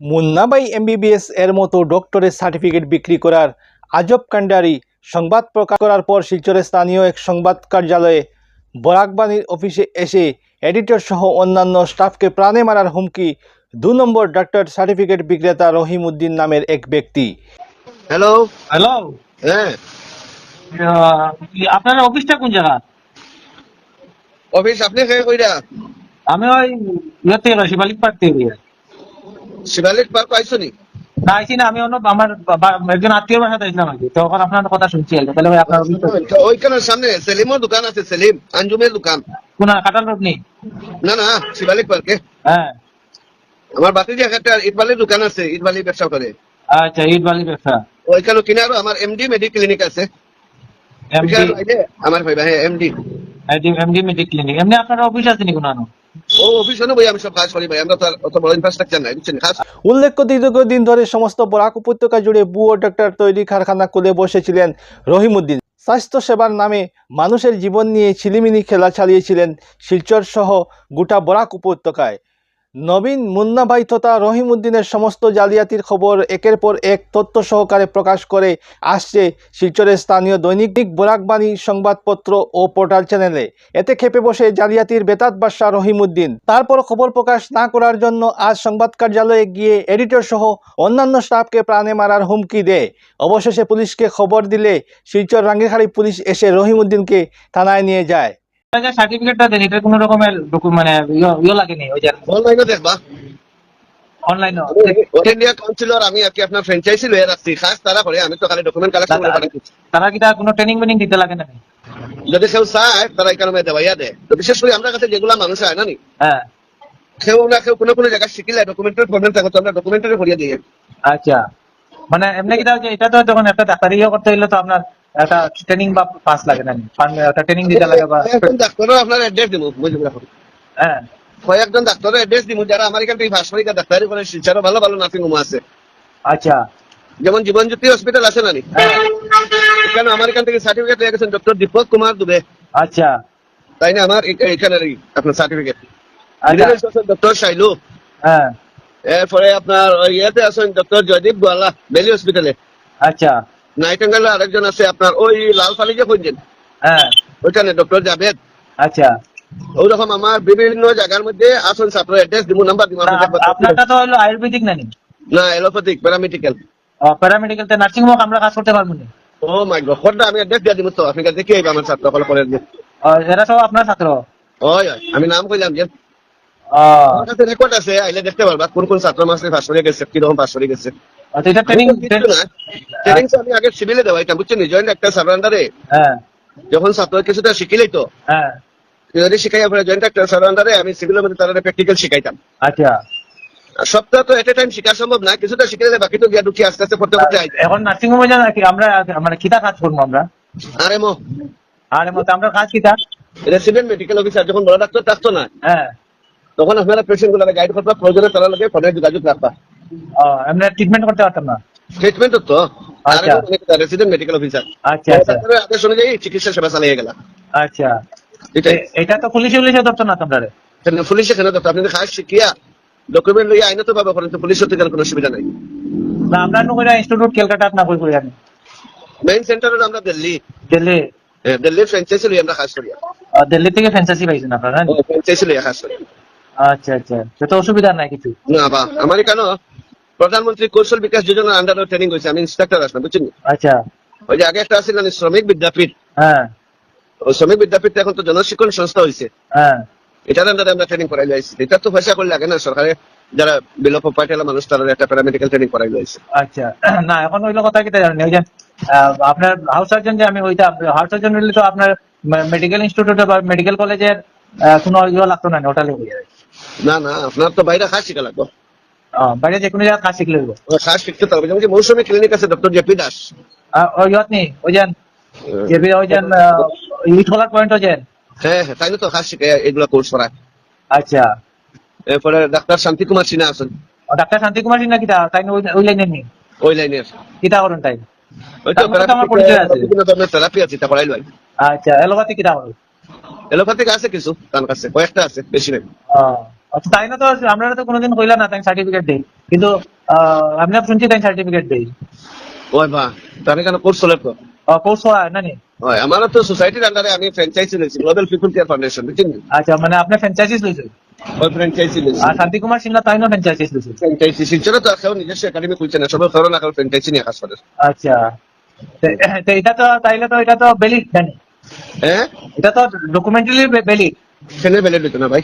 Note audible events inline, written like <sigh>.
Munnabhai MBBS এর মতো ডক্টরের সার্টিফিকেট বিক্রি করার আজব কাণ্ডারি সংবাদ প্রকাশ করার পর শিলচরের স্থানীয় এক সংবাদ কার্যালয়ে বরাকবাণীর অফিসে এসে এডিটর সহ অন্যান্য স্টাফকে প্রাণে মারার হুমকি দু নম্বর ডক্টর সার্টিফিকেট বিক্রেতা রহিম উদ্দিন নামের এক ব্যক্তি। হ্যালো হ্যালো হ্যাঁ। আপনার অফিসটা কোন জায়গা? অফিস আপনি কইরা? আমি ওই ইয়ে রয়েছি বালিক পার্ক থেকে। শিবালিক পার্ক পাইছো নি? না আইসি না আমি অন্য আমার একজন আত্মীয় বাসাতে আসলাম আর কি তখন আপনার কথা শুনছি তাহলে ভাই আপনার ওইখানের সামনে সেলিমের দোকান আছে সেলিম আঞ্জুমের দোকান। কোন কাটাল রোড নেই না না শিবালিক পার্কে হ্যাঁ আমার একটা ইটবালির দোকান আছে ইটবালি ব্যবসা করে আচ্ছা ইট বালি ব্যবসা। ওইখানে কিনারও আমার এমডি মেডি ক্লিনিক আছে। এমডি? আমার ভাইবা হ্যাঁ এমডি। MD medic clinic. এমনি আপনার অফিস আছে নি কোনো ও দীর্ঘ উল্লেখ্য, দীর্ঘদিন ধরে সমস্ত বরাক উপত্যকা জুড়ে বুয়ো ডক্টর তৈরি কারখানা খুলে বসেছিলেন রহিমউদ্দিন। স্বাস্থ্য সেবার নামে মানুষের জীবন নিয়ে ছিলিমিনি খেলা চালিয়েছিলেন শিলচর সহ গোটা বরাক উপত্যকায়। নবীন মুন্নাভাই তথা রহিমউদ্দিনের সমস্ত জালিয়াতির খবর একের পর এক তথ্য সহকারে প্রকাশ করে আসছে শিলচরের স্থানীয় দৈনিক বোরাকবাণী সংবাদপত্র ও পোর্টাল চ্যানেলে। এতে খেপে বসে জালিয়াতির বেতাত বাদশাহ রহিমউদ্দিন। তারপর খবর প্রকাশ না করার জন্য আজ সংবাদ কার্যালয়ে গিয়ে এডিটর সহ অন্যান্য স্টাফকে প্রাণে মারার হুমকি দেয়। অবশেষে পুলিশকে খবর দিলে শিলচর রাঙ্গিরহাড়ি পুলিশ এসে রহিমউদ্দিনকে থানায় নিয়ে যায়। যে সার্টিফিকেটটা দেন এটা কোনো রকমের মানে ইয়ে- ইয়ে লাগেনি ওই যে অনলাইনে দেখবা অনলাইনে ইন্ডিয়া কাউন্সিলর আমি আর কি আপনার ফ্র্যাঞ্চাইজি লয়ে রাখছি। খাস তারা করে আমি তো খালি ডকুমেন্ট কালেকশন করে পাঠাচ্ছি। তারা কি তার কোনো ট্রেনিং মেনিং দিতে লাগে না যদি কেউ চায় তারা এখানে দেওয়াইয়া দেয়। তো বিশেষ করে আমরা কাছে যেগুলা মানুষ আয় না নি? হ্যাঁ। কেউ না কেউ কোনো কোনো জায়গায় শিখিলে ডকুমেন্টের প্রবলেম থাকে তো আমরা ডকুমেন্টারি করিয়ে দিই। আচ্ছা। মানে এমনি কি যে এটা তো যখন একটা ডাক্তারি করতে হইলে তো আপনার একটা ট্রেনিং বা পাস লাগে না একটা ট্রেনিং দিতে লাগে বা একজন ডাক্তারও আপনার অ্যাড্রেস দিব বুঝলি রাখুন হ্যাঁ। কয়েকজন ডাক্তারের অ্যাড্রেস দিব যারা আমার এখান থেকে ডাক্তারি করে শিলচরও ভালো ভালো নার্সিং হোম আছে। আচ্ছা। যেমন জীবন জ্যোতি হসপিটাল আছে না হ্যাঁ। এখানে আমার এখান থেকে সার্টিফিকেট নিয়ে গেছেন ডক্টর দীপক কুমার দুবে? আচ্ছা। তাই না আমার? এ- এখানের এই আপনার সার্টিফিকেট ডক্টর শাইলু হ্যাঁ। এরপরে আপনার ইয়েতে আছেন ডক্টর জয়দীপ গোয়ালা বেলি হসপিটালে আচ্ছা। নাইটেঙ্গেল আরেকজন আছে আপনার ওই লাল ফালি যে খুঁজছেন? হ্যাঁ। ওইখানে ডক্টর জাভেদ। আচ্ছা। ওইরকম আমার বিভিন্ন জায়গার মধ্যে আসুন ছাত্র অ্যাড্রেস দিব নাম্বার দিব আপনারটা তো হলো আয়ুর্বেদিক নানি না? এলোপ্যাথিক প্যারামেডিক্যাল প্যারামেডিক্যাল তে নার্সিং হোম আমরা কাজ করতে পারব না? ও মাই গড কোনটা আমি অ্যাড্রেস দিয়ে দিব তো আপনি কাছে দেখি আমার ছাত্র সকল করে দিয়ে এরা সব আপনার ছাত্র? ওই আমি নাম কইলাম যে। রেকর্ড আছে আইলে দেখতে পারবা কোন কোন ছাত্র মাসে পাস করে গেছে কীরকম করে গেছে। আচ্ছা, এটা ট্রেনিং ট্রেনিং আমি আগে সিভিলে দেওয়া বুঝছেন জয়েন্ট একটা সারান্ডারে হ্যাঁ। যখন ছাত্র কিছুটা শিখিলেই তো। হ্যাঁ। যদি শিখাই জয়েন্ট একটা সারান্ডারে আমি সিভিলের মধ্যে তারা প্র্যাকটিক্যাল শিখাইতাম। আচ্ছা। সবটা তো এট এ টাইম শিখা সম্ভব না কিছুটা শিখলে বাকি তো গিয়া ঢুকি আস্তে আস্তে পড়তে পড়তে আইতে এখন নার্সিং হোমে যান নাকি আমরা মানে কিতা কাজ করব আমরা? আরে মো আর মতো আমরা কাজ কিতা? রেসিডেন্ট মেডিকেল অফিসার যখন বড় ডাক্তার থাকতো না। হ্যাঁ। তখন আপনারা পেশেন্ট গাইড করতে প্রয়োজনে তারা লোকে ফোনে যোগাযোগ রাখবা। আমরা ট্রিটমেন্ট করতে পারতাম না। ট্রিটমেন্ট তো আচ্ছা। রেসিডেন্ট মেডিকেল অফিসার আচ্ছা আচ্ছা। আদেশ অনুযায়ী চিকিৎসা সেবা চালিয়ে গেলা আচ্ছা। এটা তো পুলিশে পুলিশে ধরতো না তোমরা পুলিশে কেন দরকার আপনি খাস শিখিয়া ডকুমেন্ট লইয়া আইনত পাবে করেন তো পুলিশের থেকে আর কোনো সুবিধা নাই। না আমরা ইনস্টিটিউট না কই আমি মেইন সেন্টার আমরা দিল্লি। দিল্লি? হ্যাঁ, দিল্লির ফ্র্যাঞ্চাইজি আমরা কাজ করি। দিল্লি থেকে ফ্যান্সাসি পাইছেন আপনারা? ফ্র্যাঞ্চাইজি লইয়া কাজ করি। আচ্ছা আচ্ছা। সেটা অসুবিধা নাই কিছু? না বা আমার এখানে প্রধানমন্ত্রী কৌশল বিকাশ যোজনার আন্ডারে ট্রেনিং হয়েছে। আমি ইন্সট্রাক্টর আসলাম বুঝছেন আচ্ছা। ওই যে আগে একটা আছিল না শ্রমিক বিদ্যাপীঠ। হ্যাঁ। ওই শ্রমিক বিদ্যাপীঠ এখন তো জনশিক্ষণ সংস্থা হয়েছে হ্যাঁ। এটার আন্ডারে আমরা ট্রেনিং করাই লাইছি। এটা তো পয়সা করলে লাগে না সরকারে যারা বিলো পাইটেলা মানুষ তারা একটা প্যারামেডিক্যাল ট্রেনিং করাই লাইছে। আচ্ছা। <clears throat> না এখন ওইগুলো কথা কি জানেন? ওই যে আপনার হাউস সার্জন যে আমি ওইটা হাউস সার্জন হলে তো আপনার মেডিকেল ইনস্টিটিউটে বা মেডিকেল কলেজের কোনো ইয়ে লাগতো না ওটা লেগে না না আপনার তো বাইরে খাস লাগবে। আহ, বাইরে যে কোনো জায়গায় কাজ শিখলে হইবো। খাস শিখতে হবে। যেমন মৌসুমী ক্লিনিক আছে ডক্টর জেপি দাস। ইয়ত নি ওই যে যে বি- ওই যে ইট পয়েন্ট ওই যে হ্যাঁ হ্যাঁ তাই তো খাস শিখে এগুলো কোর্স করায়। আচ্ছা। এরপরে ডাক্তার শান্তি কুমার সিনহা আছেন। ডাক্তার শান্তি কুমার সিনহা কিতা তাই ওই- লাইনে নি? ওই লাইনের। কিতা করুন তাই? আচ্ছা এলোপাতি কিতা করুন? এলোপ্যাথিক আছে কিছু তার কাছে কয়েকটা আছে বেশি নেই। তাই না তো? আপনারা তো কোনোদিন কইলা না তাই সার্টিফিকেট দেই। কিন্তু আহ, আমি না শুনছি তাই সার্টিফিকেট দেই। ওই বা তার এখানে কোর্স চলে তো কোর্স হয় না নি? আমারও তো সোসাইটির আন্ডারে আমি ফ্র্যাঞ্চাইজি লইছি গ্লোবাল পিপল কেয়ার ফাউন্ডেশন বুঝছেন আচ্ছা মানে আপনি ফ্র্যাঞ্চাইজিস লইছেন? ওই ফ্র্যাঞ্চাইজি লইছি। আর শান্তি কুমার সিংলা তাই না ফ্র্যাঞ্চাইজিস লইছেন ফ্র্যাঞ্চাইজি তো কেউ নিজস্ব একাডেমি খুলছে না সবাই করোনা কারণ ফ্র্যাঞ্চাইজি নিয়ে কাজ করে। আচ্ছা। তে- এটা তো তাইলে তো এটা তো ভ্যালিড জানি। হ্যাঁ? এটা তো ডকুমেন্টারি লইতো না ভাই?